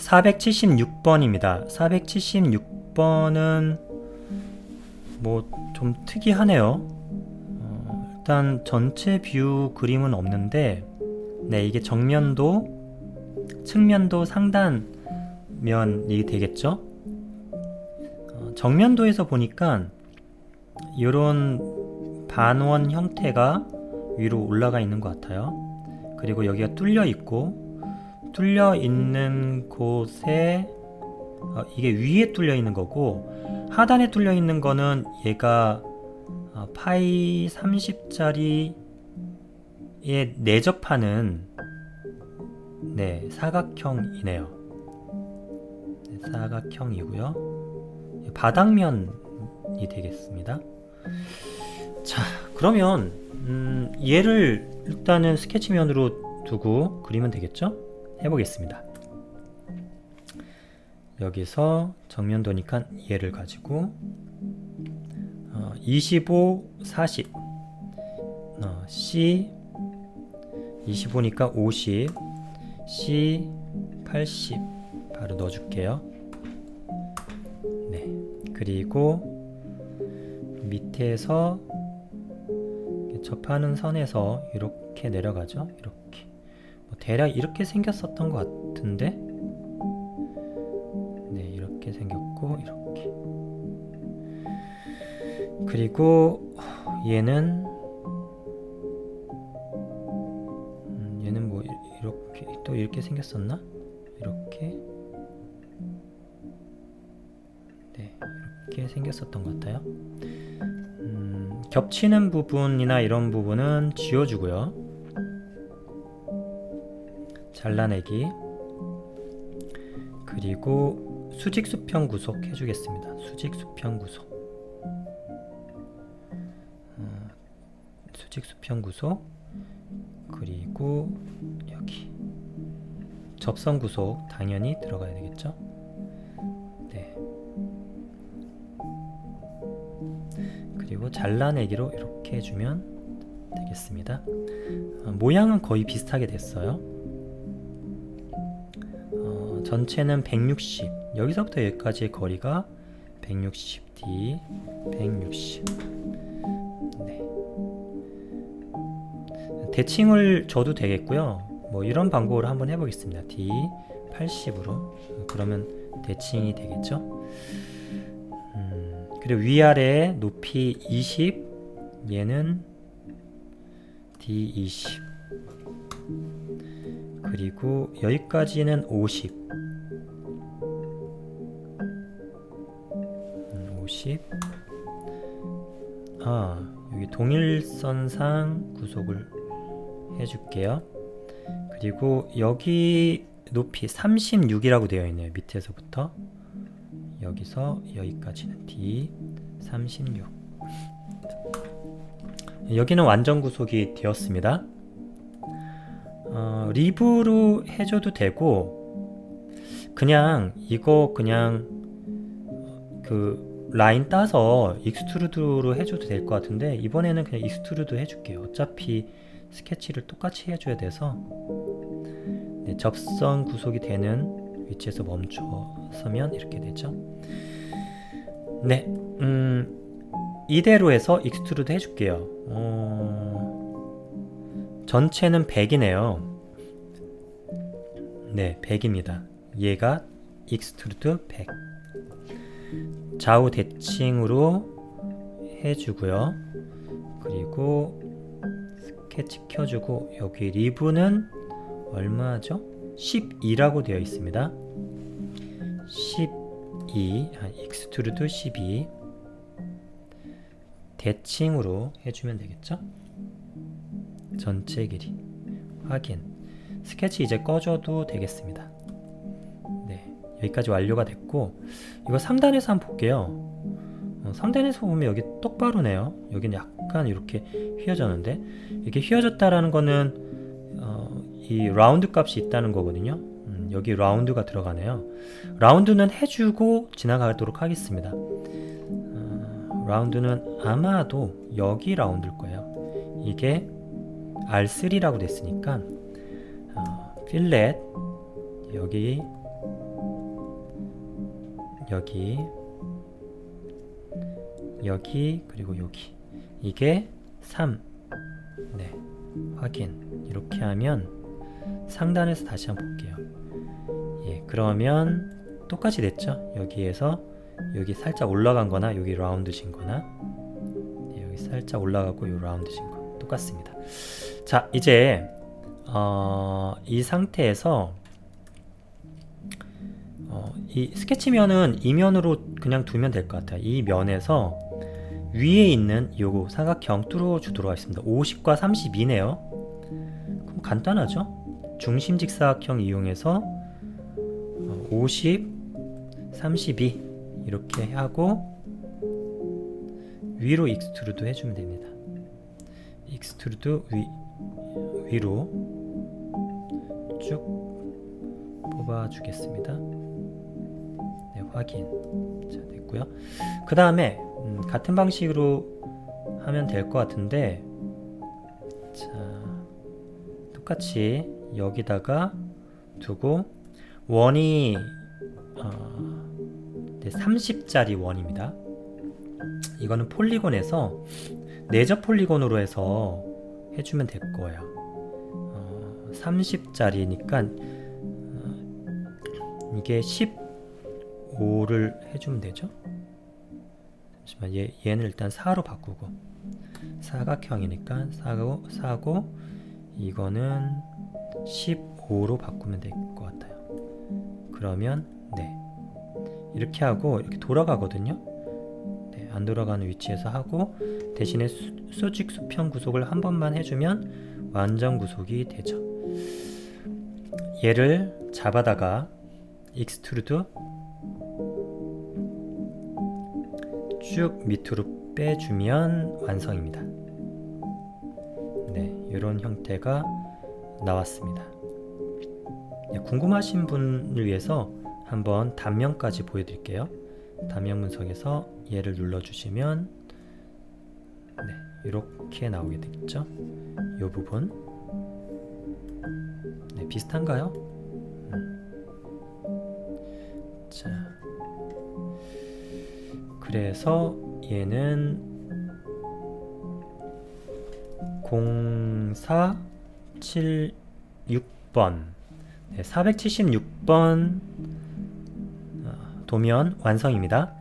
476번입니다. 476번은 뭐 좀 특이하네요. 어, 일단 전체 뷰 그림은 없는데, 네, 이게 정면도, 측면도 상단면이 되겠죠? 어, 정면도에서 보니까 이런 반원 형태가 위로 올라가 있는 것 같아요. 그리고 여기가 뚫려 있고, 뚫려 있는 곳에 어, 이게 위에 뚫려 있는 거고 하단에 뚫려 있는 거는 얘가 어, 파이 30짜리에 내접하는 네 사각형이네요. 네, 사각형이고요. 바닥면이 되겠습니다. 자 그러면 음, 얘를 일단은 스케치면으로 두고 그리면 되겠죠? 해보겠습니다. 여기서 정면 도니까 얘를 가지고 어, 25, 40 어, C 25니까 50 C 80 바로 넣어줄게요. 네 그리고 밑에서 접하는 선에서 이렇게 내려가죠. 이렇게 뭐 대략 이렇게 생겼었던 것 같은데? 네 이렇게 생겼고 이렇게. 그리고 얘는 음, 얘는 뭐 이- 이렇게 또 이렇게 생겼었나? 이렇게. 네 이렇게 생겼었던 것 같아요. 음, 겹치는 부분이나 이런 부분은 지워주고요 잘라내기 그리고 수직 수평 구속 해주겠습니다. 수직 수평 구속. 어, 수직 수평 구속. 그리고 여기 접선 구속 당연히 들어가야 되겠죠. 네. 그리고 잘라내기로 이렇게 해주면 되겠습니다. 어, 모양은 거의 비슷하게 됐어요. 어, 전체는 160 여기서부터 여기까지의 거리가 160 D 160 네. 대칭을 줘도 되겠고요. 뭐 이런 방법으로 한번 해보겠습니다. D 80으로. 그러면 대칭이 되겠죠? 음, 그리고 위아래 높이 20 얘는 D 20 그리고 여기까지는 50 음, 50 아, 여기 동일선상 구속을 해줄게요. 그리고 여기 높이 36이라고 되어 있네요. 밑에서부터 여기서 여기까지는 D 36. 여기는 완전 구속이 되었습니다. 어, 리브로 해줘도 되고 그냥 이거 그냥 그 라인 따서 익스트루드로 해줘도 될 것 같은데 이번에는 그냥 익스트루드 해줄게요. 어차피 스케치를 똑같이 해줘야 돼서 네, 접선 구속이 되는 위치에서 멈춰서면 이렇게 되죠. 네, 음, 이대로 해서 익스트루드 해줄게요. 어, 전체는 100이네요. 네, 100입니다. 얘가 익스트루드 100. 좌우 대칭으로 해주고요. 그리고 스케치 켜주고 여기 리브는 얼마죠? 12라고 되어 있습니다. 12, 아, 익스트루드 12 대칭으로 해주면 되겠죠? 전체 길이 확인 스케치 이제 꺼줘도 되겠습니다. 네 여기까지 완료가 됐고 이거 상단에서 한번 볼게요. 어, 상단에서 보면 여기 똑바로네요. 여기는 약간 이렇게 휘어졌는데 이게 휘어졌다라는 거는 어, 이 라운드 값이 있다는 거거든요. 음, 여기 라운드가 들어가네요. 라운드는 해주고 지나가도록 하겠습니다. 어, 라운드는 아마도 여기 라운드일 거예요. 이게 R3라고 됐으니까 어, 필렛 여기 여기 여기 그리고 여기. 이게 3 네, 확인. 이렇게 하면 상단에서 다시 한번 볼게요. 예, 그러면 똑같이 됐죠? 여기에서 여기 살짝 올라간 거나 여기 라운드 진 거나. 예, 여기 살짝 올라가고 요 라운드 진 거. 똑같습니다. 자 이제 어, 이 상태에서 어, 이 스케치면은 이면으로 그냥 두면 될 것 같아요. 이 면에서 위에 있는 요거 삼각형 뚫어주도록 하겠습니다. 50과 32네요. 그럼 간단하죠? 중심 직사각형 이용해서 어, 50, 32 이렇게 하고 위로 익스트루드 해주면 됩니다. 익스트루드 위, 위로 쭉 뽑아주겠습니다. 네, 확인. 자, 됐고요. 그 다음에 음, 같은 방식으로 하면 될 것 같은데, 자, 똑같이 여기다가 두고 원이 어, 네, 30짜리 원입니다. 이거는 폴리곤에서 내적 폴리곤으로 해서 해주면 될 거예요. 어, 30짜리니까 어, 이게 15를 해주면 되죠. 잠시만 얘, 얘는 일단 4로 바꾸고 사각형이니까 4고, 4고 이거는 15로 바꾸면 될 것 같아요. 그러면 네 이렇게 하고 이렇게 돌아가거든요. 네, 안 돌아가는 위치에서 하고 대신에 수, 수직 수평 구속을 한 번만 해주면 완전 구속이 되죠. 얘를 잡아다가 익스트루드 쭉 밑으로 빼주면 완성입니다. 네, 이런 형태가 나왔습니다. 네, 궁금하신 분을 위해서 한번 단면까지 보여드릴게요. 단면 분석에서 얘를 눌러주시면 네, 이렇게 나오게 되겠죠. 이 부분 네, 비슷한가요? 음. 자, 그래서 얘는 0476번 네, 476번 어, 도면 완성입니다.